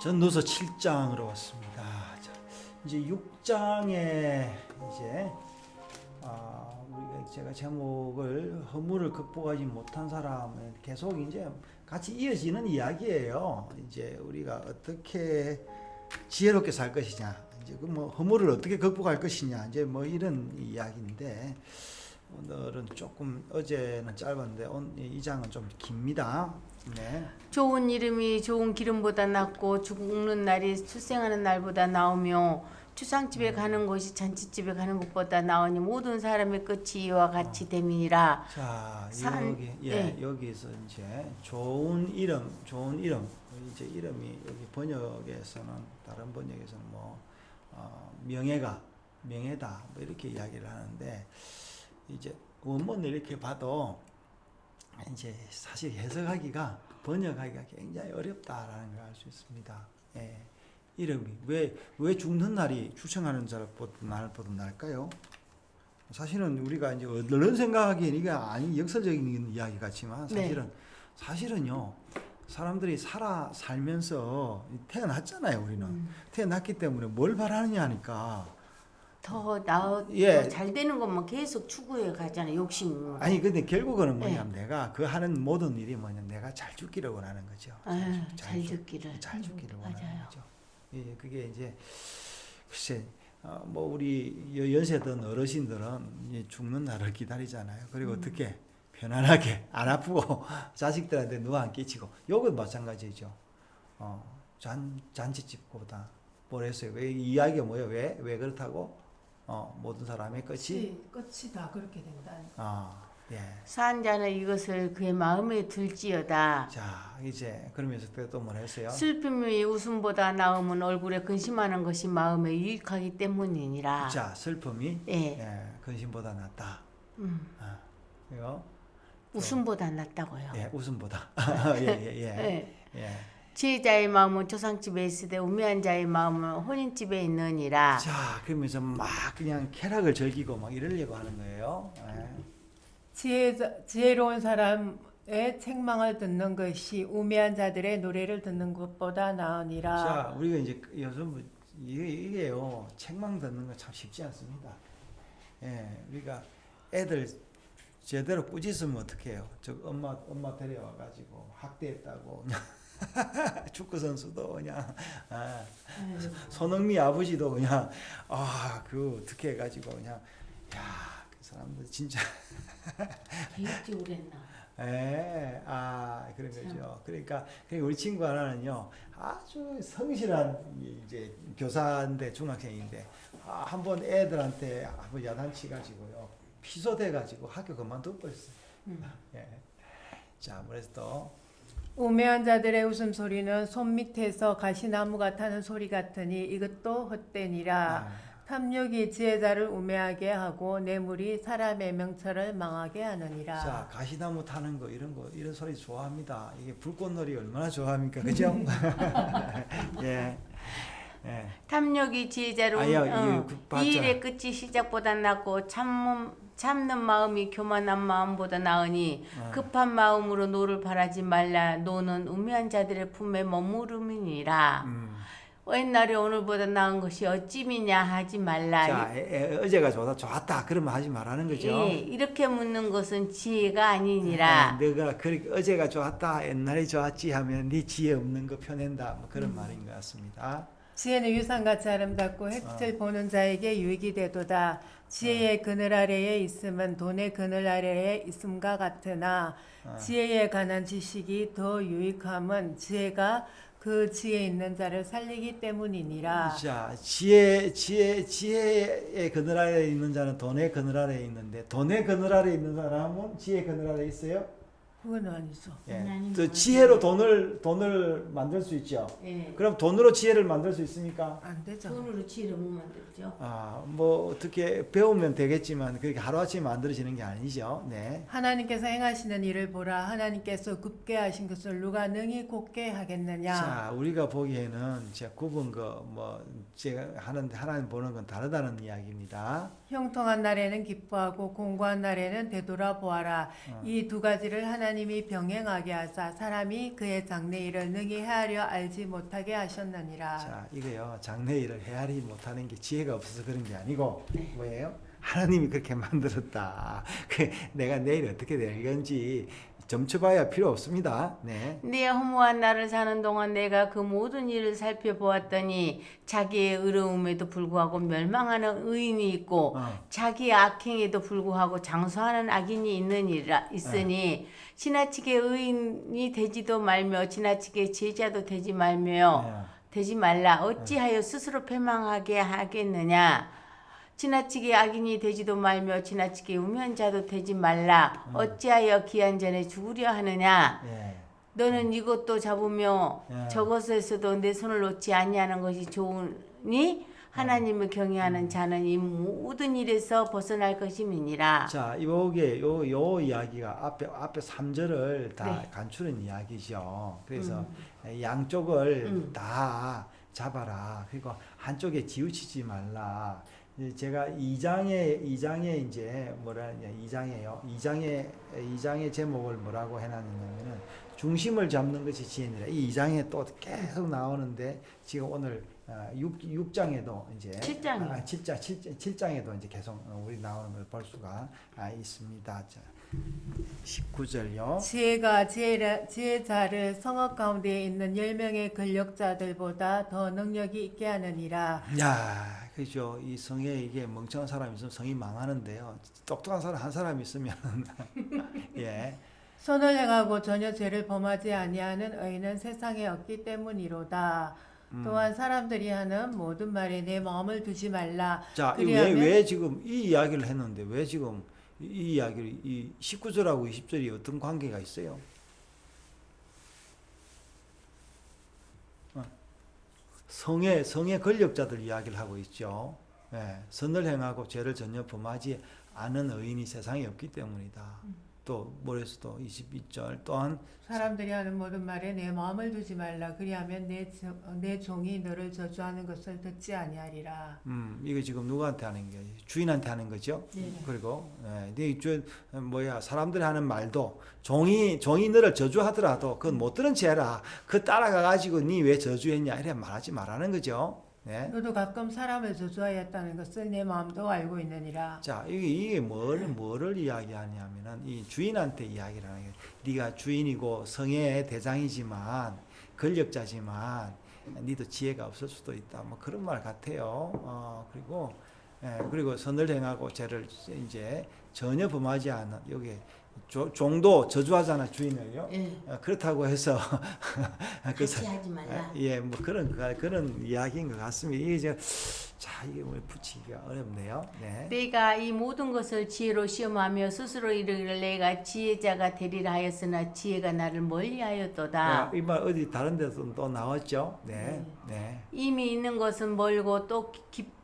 전도서 7장으로 왔습니다. 자, 이제 6장에 이제 아, 우리가 제가 제목을 허물을 극복하지 못한 사람은 계속 이제 같이 이어지는 이야기예요. 이제 우리가 어떻게 지혜롭게 살 것이냐, 이제 그 뭐 허물을 어떻게 극복할 것이냐, 이제 뭐 이런 이야기인데 오늘은 조금 어제는 짧았는데 오늘 이 장은 좀 깁니다. 네. 좋은 이름이 좋은 기름보다 낫고 죽는 날이 출생하는 날보다 나오며 추상집에 가는 것이 잔치집에 가는 것보다 나으니 모든 사람의 끝이 이와 같이 됨이니라. 자 산- 여기 예 네. 여기서 이제 좋은 이름 좋은 이름 이제 이름이 여기 번역에서는 다른 번역에서는 뭐 어, 명예가 명예다 뭐 이렇게 이야기를 하는데 이제 원문을 이렇게 봐도 이제 사실 해석하기가 번역하기가 굉장히 어렵다라는 걸 알 수 있습니다. 예. 이름이 왜 왜 죽는 날이 추청하는 날보다 날까요? 사실은 우리가 이제 얼른 생각하기엔 이게 아니 역설적인 이야기 같지만 네. 사실은 사실은요 사람들이 살아 살면서 태어났잖아요 우리는 음. 태어났기 때문에 뭘 바라느냐 하니까 더 나아 예. 더잘 되는 것만 계속 추구해 가잖아요. 욕심. 아니 근데 결국은 네. 뭐냐면 내가 그 하는 모든 일이 뭐냐 내가 잘 죽기를 원하는 거죠 아유, 잘 잘 죽- 듣기를. 잘 죽기를 음, 원하는 맞아요. 거죠 예 그게 이제 글쎄 어, 뭐 우리 여- 연세든 어르신들은 죽는 날을 기다리잖아요. 그리고 음. 어떻게 편안하게 안 아프고 자식들한테 누가 안 끼치고 요건 마찬가지죠. 어, 잔 잔치집보다 뭐랬어요? 왜이 이야기가 뭐예요? 왜 왜 그렇다고? 어, 모든 사람의 끝이 끝이 끝이 다 그렇게 된다. 아 예. 산 자는 이것을 그의 마음에 들지어다. 자 이제 그러면서 또 뭐라 했어요? 슬픔이 웃음보다 나음은 얼굴에 근심하는 것이 마음에 유익하기 때문이니라. 자 슬픔이 예. 예, 근심보다 낫다. 음, 아, 이거 웃음보다 낫다고요. 예 웃음보다 예 예 예. 예. 예. 지혜자의 마음은 조상집에 있으되 우매한 자의 마음은 혼인집에 있느니라. 자, 그러면서 막 그냥 쾌락을 즐기고 막 이러려고 하는 거예요. 예. 지혜 지혜로운 사람의 책망을 듣는 것이 우매한 자들의 노래를 듣는 것보다 나으니라. 자, 우리가 이제 요즘 뭐 이게 이게요. 책망 듣는 거 참 쉽지 않습니다. 예, 우리가 애들 제대로 꾸짖으면 어떡해요? 저 엄마 엄마 데려와 가지고 학대했다고 그냥 축구 선수도 그냥 아, 손흥민 아버지도 그냥 아그 어떻게 해가지고 그냥 야그 사람들 진짜 교육적으로 했나? 예, 아 그런 거죠. 그러니까 그러니까 우리 친구 하나는요 아주 성실한 이제 교사인데 중학생인데 아, 한번 애들한테 한번 야단치 가지고요 피소돼 가지고 학교 그만둘 뻔했어요. 음. 예. 자, 그래서 또 우매한 자들의 웃음소리는 손 밑에서 가시나무 같다는 소리 같으니 이것도 헛되니라. 아, 탐욕이 지혜자를 우매하게 하고 뇌물이 사람의 명철을 망하게 하느니라. 자 가시나무 타는 거 이런 거 이런 소리 좋아합니다. 이게 불꽃놀이 얼마나 좋아합니까, 그죠? 예, 예. 탐욕이 지혜자로 아야, 어, 이- 그. 이 일의 끝이 시작보다 낫고 참음, 참는 마음이 교만한 마음보다 나으니 어. 급한 마음으로 노를 바라지 말라 노는 우매한 자들의 품에 머무름이니라 음. 옛날에 오늘보다 나은 것이 어찌미냐 하지 말라 자, 에, 에, 어제가 좋다, 좋았다. 그러면 하지 말라는 거죠. 예, 이렇게 묻는 것은 지혜가 아니니라 네, 내가 그렇게 어제가 좋았다 옛날에 좋았지 하면 네 지혜 없는 거 펴낸다 뭐 음. 그런 말인 것 같습니다. 지혜는 유산같이 아름답고 햇빛을 어. 보는 자에게 유익이 되도다. 지혜의 그늘 아래에 있으면 돈의 그늘 아래에 있음과 같으나 어. 지혜에 관한 지식이 더 유익함은 지혜가 그 지혜 있는 자를 살리기 때문이니라. 자 지혜 지혜 지혜의 그늘 아래에 있는 자는 돈의 그늘 아래에 있는데 돈의 그늘 아래에 있는 사람은 지혜 그늘 아래에 있어요. 그건 아니죠. 예. 또 말씀. 지혜로 돈을 돈을 만들 수 있죠. 예. 그럼 돈으로 지혜를 만들 수 있습니까? 안 되죠. 돈으로 지혜를 못 만들죠 아, 뭐 어떻게 배우면 되겠지만 그렇게 하루아침에 만들어지는 게 아니죠. 네. 하나님께서 행하시는 일을 보라. 하나님께서 굽게 하신 것을 누가 능히 곱게 하겠느냐. 자, 우리가 보기에는 제가 굽은 거 뭐 제가 하는데 하나님 보는 건 다르다는 이야기입니다. 형통한 날에는 기뻐하고 공고한 날에는 되돌아보아라. 어. 이두 가지를 하나님 하나님이 병행하게 하사 사람이 그의 장래일을 능히 헤아려 알지 못하게 하셨느니라. 자, 이거요. 장래 일을 헤아리 못하는 게 지혜가 없어서 그런 게 아니고 네. 뭐예요? 하나님이 그렇게 만들었다. 그 내가 내일 어떻게 될 건지 점쳐봐야 필요 없습니다. 네. 네 허무한 날을 사는 동안 내가 그 모든 일을 살펴보았더니 자기의 의로움에도 불구하고 멸망하는 의인이 있고 어. 자기의 악행에도 불구하고 장수하는 악인이 있느니라 있으니 지나치게 의인이 되지도 말며 지나치게 제자도 되지 말며 네. 되지 말라 어찌하여 스스로 패망하게 하겠느냐 지나치게 악인이 되지도 말며 지나치게 우면자도 되지 말라 어찌하여 기한 전에 죽으려 하느냐 예. 너는 이것도 잡으며 예. 저것에서도 내 손을 놓지 아니하는 것이 좋으니 하나님을 경외하는 음. 자는 이 모든 일에서 벗어날 것임이니라. 자, 요게 요 요 이야기가 앞에 앞에 3절을 다 네. 간추린 이야기죠. 그래서 양쪽을 음. 다 잡아라. 그리고 한쪽에 지우치지 말라. 제가 2장에 2장에 이제 뭐라 하냐 2장에요. 2장에 2장의 제목을 뭐라고 해 놨냐면은 중심을 잡는 것이 지혜니라. 이 2장에 또 계속 나오는데 지금 오늘 어, 6, 6장에도 이제 칠 장이요. 아, 7장 7, 장에도 이제 계속 어, 우리 나오는 걸 볼 수가 아, 있습니다. 자, 19절요. 지혜가 지혜라, 지혜자를 성읍 가운데 있는 열 명의 권력자들보다 더 능력이 있게 하느니라. 야, 그죠. 이 성에 이게 멍청한 사람이 있으면 성이 망하는데요. 똑똑한 사람 한 사람 있으면 예. 선을 행하고 전혀 죄를 범하지 아니하는 의인은 세상에 없기 때문이로다. 음. 또한 사람들이 하는 모든 말에 내 마음을 두지 말라. 자, 이 왜, 왜 지금 이 이야기를 했는데 왜 지금 이, 이 이야기를 이 19절하고 20절이 어떤 관계가 있어요? 성의 성의 권력자들 이야기를 하고 있죠. 예, 선을 행하고 죄를 전혀 범하지 않은 의인이 세상에 없기 때문이다. 또 모레서도 22절 또한 사람들이 하는 모든 말에 내 마음을 두지 말라. 그리하면 내, 저- 내 종이 너를 저주하는 것을 듣지 아니하리라. 음, 이거 지금 누구한테 하는 게 주인한테 하는 거죠. 네. 그리고 예, 네 주, 뭐야 사람들이 하는 말도 종이 종이 너를 저주하더라도 그건 못 들은 채라. 그 따라가 가지고 니왜 저주했냐 이래 말하지 말라는 거죠. 네. 너도 가끔 사람을 저주하였다는 것을 내 마음도 알고 있느니라. 자 이게 이게 뭘 뭐를 이야기하냐면은 이 주인한테 이야기를 하는 게 네가 주인이고 성의 대장이지만 권력자지만 니도 지혜가 없을 수도 있다. 뭐 그런 말 같아요. 어 그리고 예, 그리고 선을 행하고 죄를 이제 전혀 범하지 않는 여기 조, 종도 저주하잖아 주인을요. 예. 어, 그렇다고 해서 그 같이 하지 말라. 예, 뭐 그런 거- 그런 이야기인 것 같습니다. 이게 저, 자 이게 뭐 붙이기가 어렵네요. 네. 내가 이 모든 것을 지혜로 시험하며 스스로 이르기를 내가 지혜자가 되리라 하였으나 지혜가 나를 멀리하였도다. 이말 어디 다른 데서 또 나왔죠. 네, 네. 이미 있는 것은 멀고 또 깊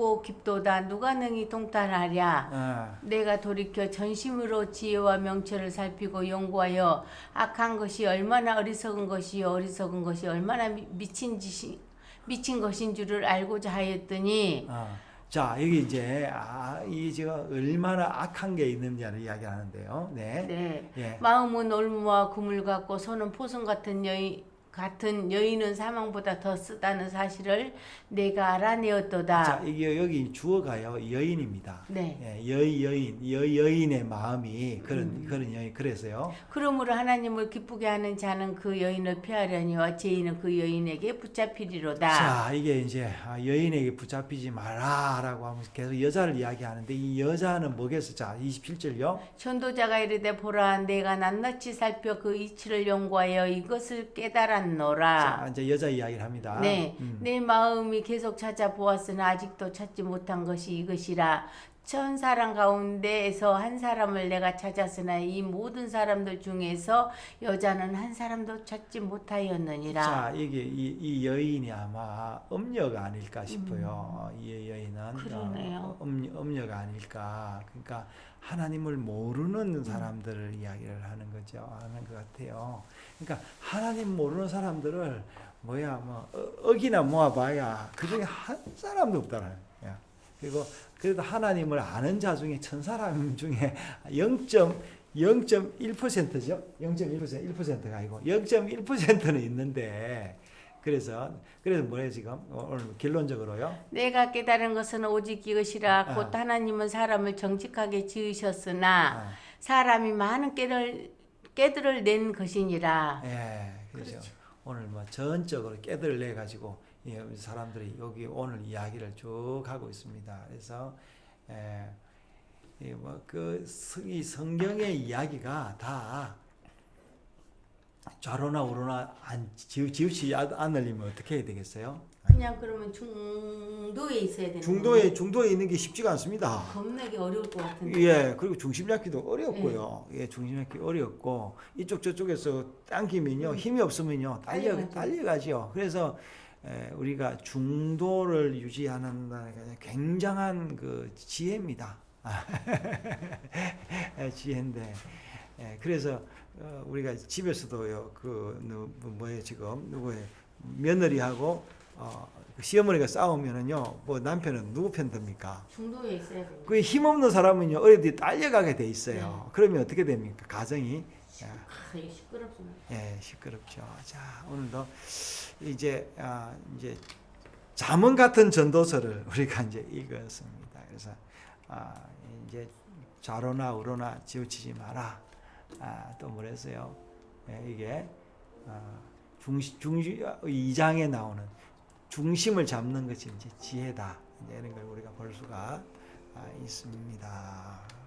고 깊도다. 누가 능히 동탄하랴. 아, 내가 돌이켜 전심으로 지혜와 명철을 살피고 연구하여 악한 것이 얼마나 어리석은 것이요 어리석은 것이 얼마나 미- 미친 짓이 미친 것인 줄을 알고자 하였더니 아. 자 여기 이제 아, 이 제가 얼마나 악한 게 있는지를 이야기하는데요. 네. 네. 예. 마음은 올무와 구물 같고 손은 포성 같은 여인 같은 여인은 사망보다 더 쓰다는 사실을 내가 알아내었도다. 자 이게 여기 주어가요 여인입니다. 네. 예, 여 여인 여 여인의 마음이 그런 음. 그런 여인 그래서요. 그러므로 하나님을 기쁘게 하는 자는 그 여인을 피하려니와 죄인은 그 여인에게 붙잡히리로다. 자 이게 이제 아, 여인에게 붙잡히지 마라라고 하면서 계속 여자를 이야기하는데 이 여자는 뭐겠어? 자 27절요. 전도자가 이르되 보라 내가 낱낱이 살펴 그 이치를 연구하여 이것을 깨달 았노라. 자 이제 여자 이야기를 합니다. 네, 음. 내 마음이 계속 찾아보았으나 아직도 찾지 못한 것이 이것이라. 천 사람 가운데에서 한 사람을 내가 찾았으나 이 모든 사람들 중에서 여자는 한 사람도 찾지 못하였느니라. 자 이게 이, 이 여인이 아마 음녀가 아닐까 싶어요. 이 여인은 음. 그러네요. 어, 음, 음녀가 아닐까. 그러니까 하나님을 모르는 사람들을 이야기를 하는 거죠. 하는 것 같아요. 그러니까 하나님 모르는 사람들을 뭐야 뭐 어, 억이나 모아봐야 그 중에 한 사람도 없다는. 그리고 그래도 하나님을 아는 자 중에 천 사람 중에 0. 0.1%죠. 0.1% 1%가 아니고 0.1%는 있는데 그래서 그래서 뭐예요 지금 어, 오늘 결론적으로요. 내가 깨달은 것은 오직 이것이라 아. 곧 하나님은 사람을 정직하게 지으셨으나 아, 사람이 많은 깨를 깨들을 낸 것이니라. 예, 그렇죠. 오늘 뭐 전적으로 깨들을 내 가지고 예, 사람들이 여기 오늘 이야기를 쭉 하고 있습니다. 그래서 예, 뭐그 성경의 이야기가 다 좌로나 우로나 안 지우, 지우치 않으려면 어떻게 해야 되겠어요? 그냥 그러면 중도에 있어야 되는 중도에 중도에 있는 게 쉽지가 않습니다. 겁나게 어려울 것 같은데. 예, 그리고 중심 잡기도 어렵고요. 예, 중심 잡기 어렵고 이쪽 저쪽에서 당기면요 힘이 없으면요 딸려 딸려가죠. 그래서 에, 우리가 중도를 유지하는 게 굉장한 그 지혜입니다. 예, 지혜인데 예, 그래서 어, 우리가 집에서도요 그 누- 뭐예요 지금 누구의 며느리하고 어, 그 시어머니가 싸우면은요 뭐 남편은 누구 편 듭니까? 중도에 있어야 돼요. 그 힘없는 사람은요 어디에 딸려가게 돼 있어요. 그러면 어떻게 됩니까? 가정이 예, 아, 이게 시끄럽습니다. 예, 시끄럽죠. 자 오늘도 이제 아, 이제 잠언 같은 전도서를 우리가 이제 읽었습니다. 그래서 아, 이제 좌로나 우로나 지우치지 마라. 아, 또 뭐랬어요? 예, 이게 아, 중시 중시 이 장에 나오는 중심을 잡는 것이 이제 지혜다. 이제 이런 걸 우리가 볼 수가 아, 있습니다.